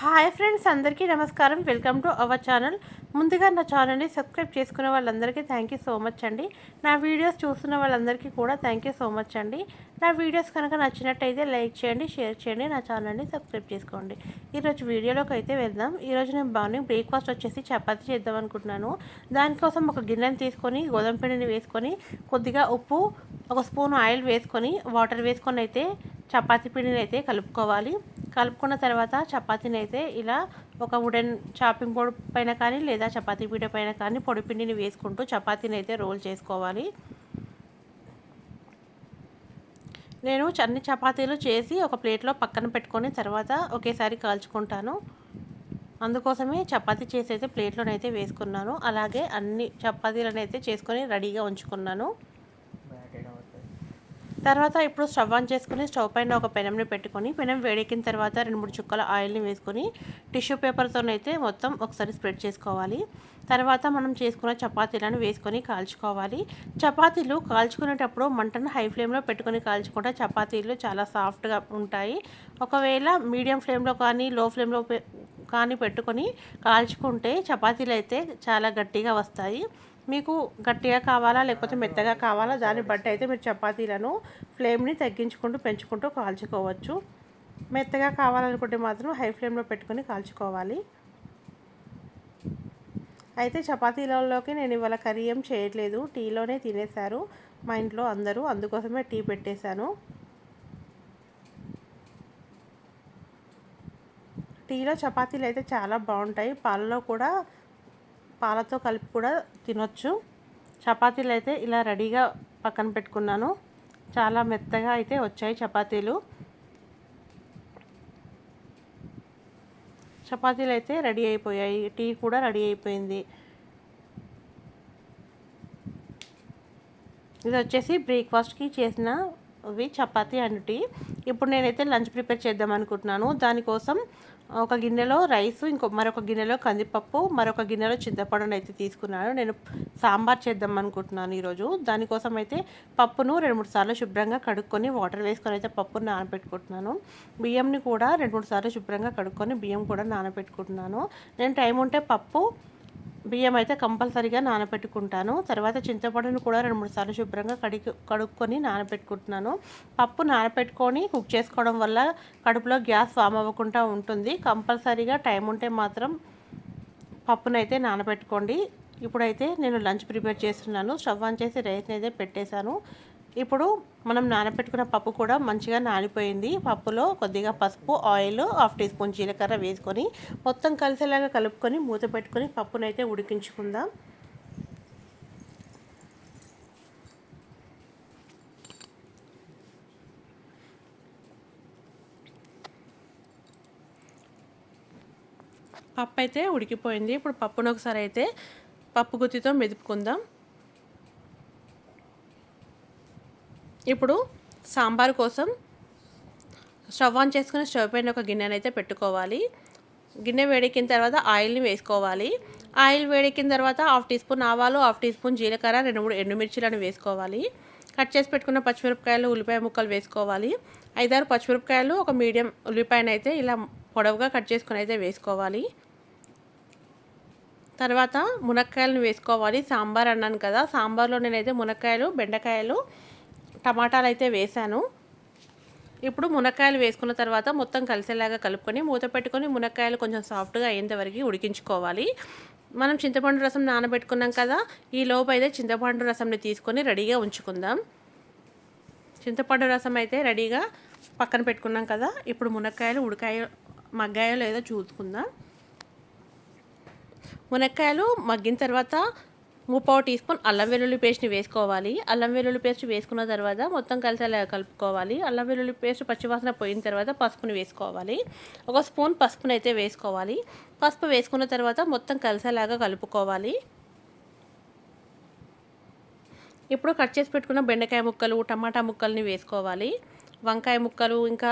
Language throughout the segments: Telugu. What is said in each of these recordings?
హాయ్ ఫ్రెండ్స్ అందరికీ నమస్కారం. Welcome to our channel. ముందుగా నా ఛానల్ని సబ్స్క్రైబ్ చేసుకున్న వాళ్ళందరికీ థ్యాంక్ యూ సో మచ్ అండి. నా వీడియోస్ చూస్తున్న వాళ్ళందరికీ కూడా థ్యాంక్ యూ సో మచ్ అండి. నా వీడియోస్ కనుక నచ్చినట్టయితే లైక్ చేయండి షేర్ చేయండి నా ఛానల్ని సబ్స్క్రైబ్ చేసుకోండి. ఈరోజు వీడియోలోకి అయితే వెళ్దాం. ఈరోజు నేను మార్నింగ్ బ్రేక్ఫాస్ట్ వచ్చేసి చపాతి చేద్దాం అనుకుంటున్నాను. దానికోసం ఒక గిన్నెని తీసుకొని గోధుమ పిండిని వేసుకొని కొద్దిగా ఉప్పు ఒక స్పూన్ ఆయిల్ వేసుకొని వాటర్ వేసుకొని అయితే చపాతీ పిండిని అయితే కలుపుకోవాలి. కలుపుకున్న తర్వాత చపాతీని అయితే ఇలా ఒక వుడెన్ చాపింగ్ బోర్డ్ పైన కానీ లేదా చపాతీ పీట పైన కానీ పొడి పిండిని వేసుకుంటూ చపాతీని అయితే రోల్ చేసుకోవాలి. నేను అన్ని చపాతీలు చేసి ఒక ప్లేట్లో పక్కన పెట్టుకొని తర్వాత ఒకేసారి కాల్చుకుంటాను. అందుకోసమే చపాతీ చేసి అయితే ప్లేట్లోనైతే వేసుకున్నాను. అలాగే అన్ని చపాతీలను అయితే చేసుకొని రెడీగా ఉంచుకున్నాను. తర్వాత ఇప్పుడు స్టవ్ ఆన్ చేసుకుని స్టవ్ పైన ఒక పెనంని పెట్టుకొని పెనం వేడెక్కిన తర్వాత రెండు మూడు చుక్కల ఆయిల్ని వేసుకొని టిష్యూ పేపర్తోనైతే మొత్తం ఒకసారి స్ప్రెడ్ చేసుకోవాలి. తర్వాత మనం చేసుకున్న చపాతీలను వేసుకొని కాల్చుకోవాలి. చపాతీలు కాల్చుకునేటప్పుడు మంటను హై ఫ్లేమ్లో పెట్టుకొని కాల్చుకుంటే చపాతీలు చాలా సాఫ్ట్గా ఉంటాయి. ఒకవేళ మీడియం ఫ్లేమ్లో కానీ లో ఫ్లేమ్లో కానీ పెట్టుకొని కాల్చుకుంటే చపాతీలు అయితే చాలా గట్టిగా వస్తాయి. మీకు గట్టిగా కావాలా లేకపోతే మెత్తగా కావాలా దాన్ని బట్టి అయితే మీరు చపాతీలను ఫ్లేమ్ని తగ్గించుకుంటూ పెంచుకుంటూ కాల్చుకోవచ్చు. మెత్తగా కావాలనుకుంటే మాత్రం హై ఫ్లేమ్లో పెట్టుకొని కాల్చుకోవాలి. అయితే చపాతీలలోకి నేను ఇవాళ కర్రీ ఏం చేయట్లేదు. టీలోనే తినేశారు. మా ఇంట్లో అందరూ అందుకోసమే టీ పెట్టేశాను. టీలో చపాతీలు అయితే చాలా బాగుంటాయి. పాలలో కూడా పాలతో కలిపి కూడా తినొచ్చు. చపాతీలు అయితే ఇలా రెడీగా పక్కన పెట్టుకున్నాను. చాలా మెత్తగా అయితే వచ్చాయి చపాతీలు. చపాతీలు అయితే రెడీ అయిపోయాయి. టీ కూడా రెడీ అయిపోయింది. ఇది వచ్చేసి బ్రేక్ఫాస్ట్కి చేసిన అవి చపాతీ అండ్ టీ. ఇప్పుడు నేనైతే లంచ్ ప్రిపేర్ చేద్దాం అనుకుంటున్నాను. దానికోసం ఒక గిన్నెలో రైస్ ఇంకో మరొక గిన్నెలో కందిపప్పు మరొక గిన్నెలో చింతపండును అయితే తీసుకున్నాను. నేను సాంబార్ చేద్దాం అనుకుంటున్నాను ఈరోజు. దానికోసం అయితే పప్పును రెండు మూడు సార్లు శుభ్రంగా కడుక్కొని వాటర్ వేసుకొని అయితే పప్పును నానబెట్టుకుంటున్నాను. బియ్యంని కూడా రెండు మూడు సార్లు శుభ్రంగా కడుక్కొని బియ్యం కూడా నానబెట్టుకుంటున్నాను. నేను టైం ఉంటే పప్పు బియ్యం అయితే కంపల్సరీగా నానబెట్టుకుంటాను. తర్వాత చింతపండును కూడా రెండు మూడు సార్లు శుభ్రంగా కడిగి కడుక్కొని నానబెట్టుకుంటున్నాను. పప్పు నానబెట్టుకొని కుక్ చేసుకోవడం వల్ల కడుపులో గ్యాస్ ఫామ్ అవ్వకుండా ఉంటుంది. కంపల్సరీగా టైం ఉంటే మాత్రం పప్పునైతే నానబెట్టుకోండి. ఇప్పుడైతే నేను లంచ్ ప్రిపేర్ చేస్తున్నాను. స్టవ్ ఆన్ చేసి రైస్ని అయితే పెట్టేశాను. ఇప్పుడు మనం నానబెట్టుకున్న పప్పు కూడా మంచిగా నానిపోయింది. పప్పులో కొద్దిగా పసుపు ఆయిల్ హాఫ్ టీ స్పూన్ జీలకర్ర వేసుకొని మొత్తం కలిసేలాగా కలుపుకొని మూత పెట్టుకొని పప్పునైతే ఉడికించుకుందాం. పప్పు అయితే ఉడికిపోయింది. ఇప్పుడు పప్పును ఒకసారి అయితే పప్పు గుత్తితో మెదుపుకుందాం. ఇప్పుడు సాంబార్ కోసం స్టవ్ ఆన్ చేసుకుని స్టవ్ పైన ఒక గిన్నెని అయితే పెట్టుకోవాలి. గిన్నె వేడెక్కిన తర్వాత ఆయిల్ని వేసుకోవాలి. ఆయిల్ వేడెక్కిన తర్వాత హాఫ్ టీ స్పూన్ ఆవాలు హాఫ్ టీ స్పూన్ జీలకర్ర రెండు మూడు ఎండుమిర్చిలను వేసుకోవాలి. కట్ చేసి పెట్టుకున్న పచ్చిమిరపకాయలు ఉల్లిపాయ ముక్కలు వేసుకోవాలి. ఐదారు పచ్చిమిరపకాయలు ఒక మీడియం ఉల్లిపాయను అయితే ఇలా పొడవుగా కట్ చేసుకుని అయితే వేసుకోవాలి. తర్వాత మునక్కాయలను వేసుకోవాలి. సాంబార్ అన్నాను కదా సాంబార్లో నేనైతే మునక్కాయలు బెండకాయలు టమాటాలు అయితే వేసాను. ఇప్పుడు మునక్కాయలు వేసుకున్న తర్వాత మొత్తం కలిసేలాగా కలుపుకొని మూత పెట్టుకొని మునక్కాయలు కొంచెం సాఫ్ట్గా అయ్యేంతవరకు ఉడికించుకోవాలి. మనం చింతపండు రసం నానబెట్టుకున్నాం కదా ఈ లోపు అయితే చింతపండు రసంని తీసుకొని రెడీగా ఉంచుకుందాం. చింతపండు రసం అయితే రెడీగా పక్కన పెట్టుకున్నాం కదా ఇప్పుడు మునక్కాయలు ఉడకాయ మగ్గాయో లేదో చూసుకుందాం. మునక్కాయలు మగ్గిన తర్వాత ముప్పావు టీ స్పూన్ అల్లం వెల్లుల్లి పేస్ట్ని వేసుకోవాలి. అల్లం వెల్లుల్లి పేస్ట్ వేసుకున్న తర్వాత మొత్తం కలిసేలా కలుపుకోవాలి. అల్లం వెల్లుల్లి పేస్ట్ పచ్చివాసన పోయిన తర్వాత పసుపుని వేసుకోవాలి. ఒక స్పూన్ పసుపుని అయితే వేసుకోవాలి. పసుపు వేసుకున్న తర్వాత మొత్తం కలిసేలాగా కలుపుకోవాలి. ఇప్పుడు కట్ చేసి పెట్టుకున్న బెండకాయ ముక్కలు టమాటా ముక్కల్ని వేసుకోవాలి. వంకాయ ముక్కలు ఇంకా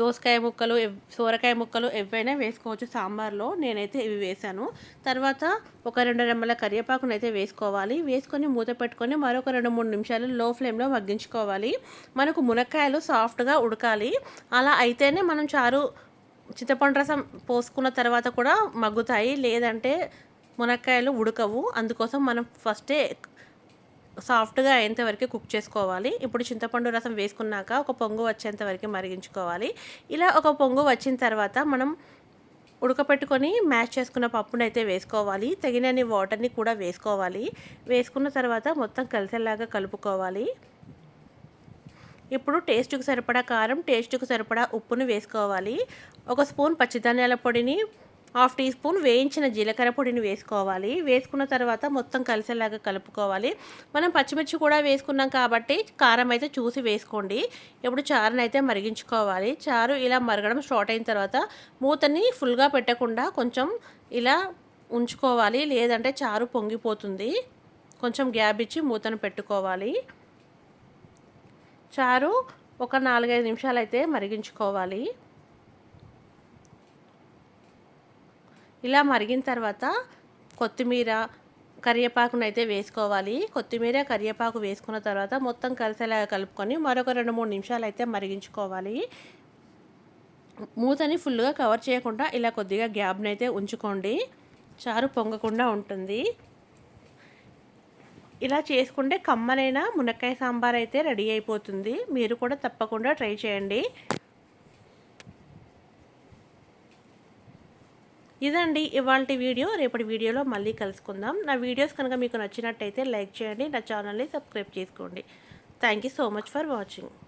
దోసకాయ ముక్కలు సోరకాయ ముక్కలు ఎవైనా వేసుకోవచ్చు సాంబార్లో. నేనైతే ఇవి వేసాను తర్వాత ఒక రెండు రెమ్మల కరివేపాకును అయితే వేసుకోవాలి. వేసుకొని మూత పెట్టుకొని మరొక రెండు మూడు నిమిషాలు లో ఫ్లేమ్లో మగ్గించుకోవాలి. మనకు మునక్కాయలు సాఫ్ట్గా ఉడకాలి. అలా అయితేనే మనం చారు చింతపండు రసం పోసుకున్న తర్వాత కూడా మగ్గుతాయి. లేదంటే మునక్కాయలు ఉడకవు. అందుకోసం మనం ఫస్టే సాఫ్ట్గా అయ్యేంత వరకు కుక్ చేసుకోవాలి. ఇప్పుడు చింతపండు రసం వేసుకున్నాక ఒక పొంగు వచ్చేంత వరకు మరిగించుకోవాలి. ఇలా ఒక పొంగు వచ్చిన తర్వాత మనం ఉడకపెట్టుకొని మ్యాష్ చేసుకున్న పప్పును అయితే వేసుకోవాలి. తగినన్ని వాటర్ని కూడా వేసుకోవాలి. వేసుకున్న తర్వాత మొత్తం కలిసేలాగా కలుపుకోవాలి. ఇప్పుడు టేస్ట్కి సరిపడా కారం టేస్ట్కు సరిపడా ఉప్పును వేసుకోవాలి. ఒక స్పూన్ పచ్చిధాన్యాల పొడిని హాఫ్ టీ స్పూన్ వేయించిన జీలకర్ర పొడిని వేసుకోవాలి. వేసుకున్న తర్వాత మొత్తం కలిసేలాగా కలుపుకోవాలి. మనం పచ్చిమిర్చి కూడా వేసుకున్నాం కాబట్టి కారం అయితే చూసి వేసుకోండి. ఇప్పుడు చారుని అయితే మరిగించుకోవాలి. చారు ఇలా మరగడం స్టార్ట్ అయిన తర్వాత మూతని ఫుల్గా పెట్టకుండా కొంచెం ఇలా ఉంచుకోవాలి. లేదంటే చారు పొంగిపోతుంది. కొంచెం గ్యాప్ ఇచ్చి మూతను పెట్టుకోవాలి. చారు ఒక నాలుగైదు నిమిషాలు అయితే మరిగించుకోవాలి. ఇలా మరిగిన తర్వాత కొత్తిమీర కరివేపాకును అయితే వేసుకోవాలి. కొత్తిమీర కరివేపాకు వేసుకున్న తర్వాత మొత్తం కలిసేలా కలుపుకొని మరొక రెండు మూడు నిమిషాలు అయితే మరిగించుకోవాలి. మూతని ఫుల్గా కవర్ చేయకుండా ఇలా కొద్దిగా గ్యాబ్ని అయితే ఉంచుకోండి. చారు పొంగకుండా ఉంటుంది. ఇలా చేసుకుంటే కమ్మనైన మునక్కాయ సాంబార్ అయితే రెడీ అయిపోతుంది. మీరు కూడా తప్పకుండా ట్రై చేయండి. ఇదండి ఇవాళ వీడియో. రేపటి వీడియోలో మళ్ళీ కలుసుకుందాం. నా వీడియోస్ కనుక మీకు నచ్చినట్టయితే లైక్ చేయండి. నా ఛానల్ని సబ్స్క్రైబ్ చేసుకోండి. Thank you so much for watching